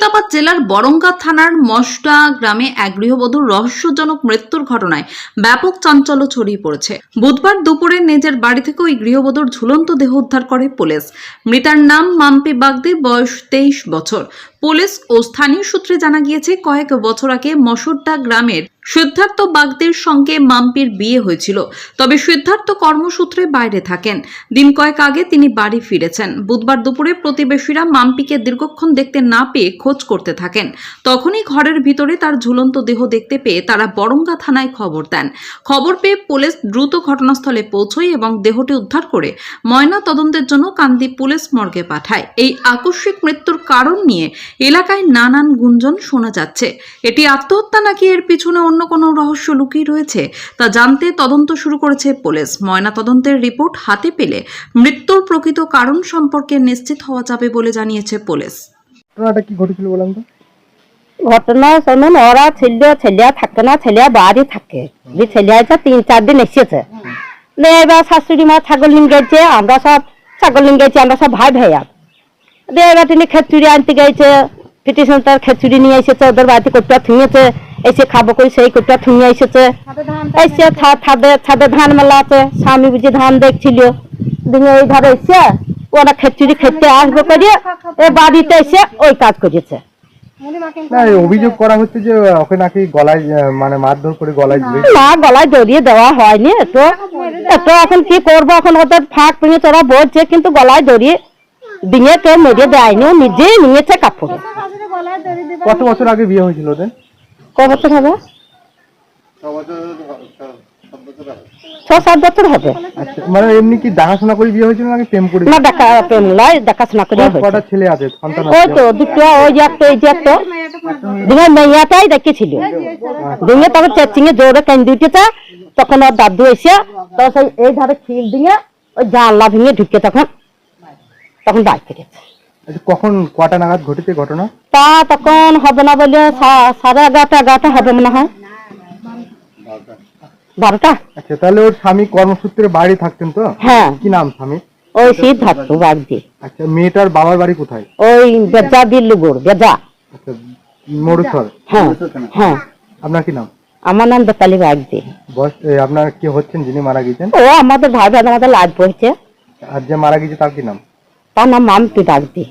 মুর্শিদাবাদ জেলার বরঙ্গা থানার মসডা গ্রামে এক গৃহবধূর রহস্যজনক মৃত্যুর ঘটনায় ব্যাপক চাঞ্চল্য ছড়িয়ে পড়েছে। বুধবার দুপুরে নিজের বাড়ি থেকে ওই গৃহবধূর ঝুলন্ত দেহ উদ্ধার করে পুলিশ। মৃতার নাম মাম্পি বাগদে, বয়স তেইশ বছর। পুলিশ ও স্থানীয় সূত্রে জানা গিয়েছে, কয়েক বছর আগে মসুরদা গ্রামের সিদ্ধার্থ বাগদের সঙ্গে মাম্পির বিয়ে হয়েছিল। তবে সিদ্ধার্থ কর্মসূত্রে বাইরে থাকেন। দিন কয়েক আগে তিনি বাড়ি ফিরেছেন। বুধবার দুপুরে প্রতিবেশীরা মাম্পিকে দীর্ঘক্ষণ দেখতে না পেয়ে খোঁজ করতে থাকেন। তখনই ঘরের ভিতরে তার ঝুলন্ত দেহ দেখতে পেয়ে তারা বরঙ্গা থানায় খবর দেন। খবর পেয়ে পুলিশ দ্রুত ঘটনাস্থলে পৌঁছয় এবং দেহটি উদ্ধার করে ময়না তদন্তের জন্য কান্দি পুলিশ মর্গে পাঠায়। এই আকস্মিক মৃত্যুর কারণ নিয়ে এলাকায় নানান গুঞ্জন শোনা যাচ্ছে। এটি আত্মহত্যা নাকি এর পিছনে অন্য কোনো রহস্য লুকিয়ে রয়েছে তা জানতে তদন্ত শুরু করেছে পুলিশ। ময়না তদন্তের রিপোর্ট হাতে পেলে মৃত্যুর প্রকৃত কারণ সম্পর্কে নিশ্চিত হওয়া যাবে বলে জানিয়েছে পুলিশ। ঘটনাটা কি ঘটেছিল বললাম তো? ঘটনা শোনুন ওরা ছেলে ছেলে থাকে না ছেলে বাড়ি থাকে। যে ছেলে আছে তিন চার দিন এসেছে। এবার শাশুড়ি মা ছাগল নিয়ে গেছে আমরা সব ছাগল নিয়ে গেছি আমরা সব ভাই ভাইয়া। তিনি খেচুড়ি আনতে গেছে পিটিশন তার খেচুড়ি নিয়ে এসেছে ওদের বাড়িতে কোটটা থুঁয়েছে এসে খাব করে সেই কোটটা থুঁয়ে এসেছে। এসে ছাদে ছাদে ধান মেলা আছে স্বামী বুঝি ধান দেখছিল। দিয়ে এই ধারে এসে ওরা খেচুড়ি খেতে আসবে করে এ বাড়িতে এসে ওই কাজ করেছে। না অভিযোগ করা হচ্ছে যে ওকে নাকি গলায় মানে মারধর করে গলায় না গলায় জড়িয়ে দেওয়া হয়নি তো এত এখন কি করব এখন ওদের ফাঁক ভেঙে তোরা বলছে কিন্তু গলায় জড়িয়ে দিয়ে কেউ মেরে দেয়নি ও নিজেই নিয়েছে কাপড়ে। কত বছর আগে বিয়ে হয়েছিল ওদের? ক বছর হবে? ছ সাত বছর হবে। মানে এমনি কি দেখাশোনা করে বিয়ে হয়েছিল নাকি প্রেম করে না দেখা প্রেম নয় দেখাশোনা করে হয়েছে কটা ছেলে আছে সন্তান ওই তো দুটো ওই যে একটা এই যে একটা। দিয়ে মেয়েটাই দেখেছিল। দিয়ে তখন চেচিংয়ে জোরে কেন্দ্র উঠেছে তখন ওর দাদু এসে তো সেই এই ধারে খিল দিয়ে ওই জানলা ভেঙে ঢুকে তখন তখন বাইক করেছে আচ্ছা কখন কটা নাগাদ ঘটেছে ঘটনা? তা তখন হবে না বলে সাড়ে এগারোটা এগারোটা হবে মনে হয়। বারোটা? আচ্ছা তাহলে ওর স্বামী কর্মসূত্রে বাইরে থাকতেন তো? হ্যাঁ। কি নাম স্বামী? ওই সিদ্ধার্থ বাগদি আচ্ছা মেয়েটার বাবার বাড়ি কোথায়? ওই বেজা দিল্লুগুড় বেজা। আচ্ছা মরুসর হ্যাঁ হ্যাঁ। আপনার কি নাম? আমার নাম বেতালি বাগদি আপনার কি হচ্ছেন যিনি মারা গেছেন? ও আমাদের ভাই ভাই আমাদের লাজ পড়ছে আর যে মারা গেছে তার কি নাম? তার নাম মাম্পি বাগদি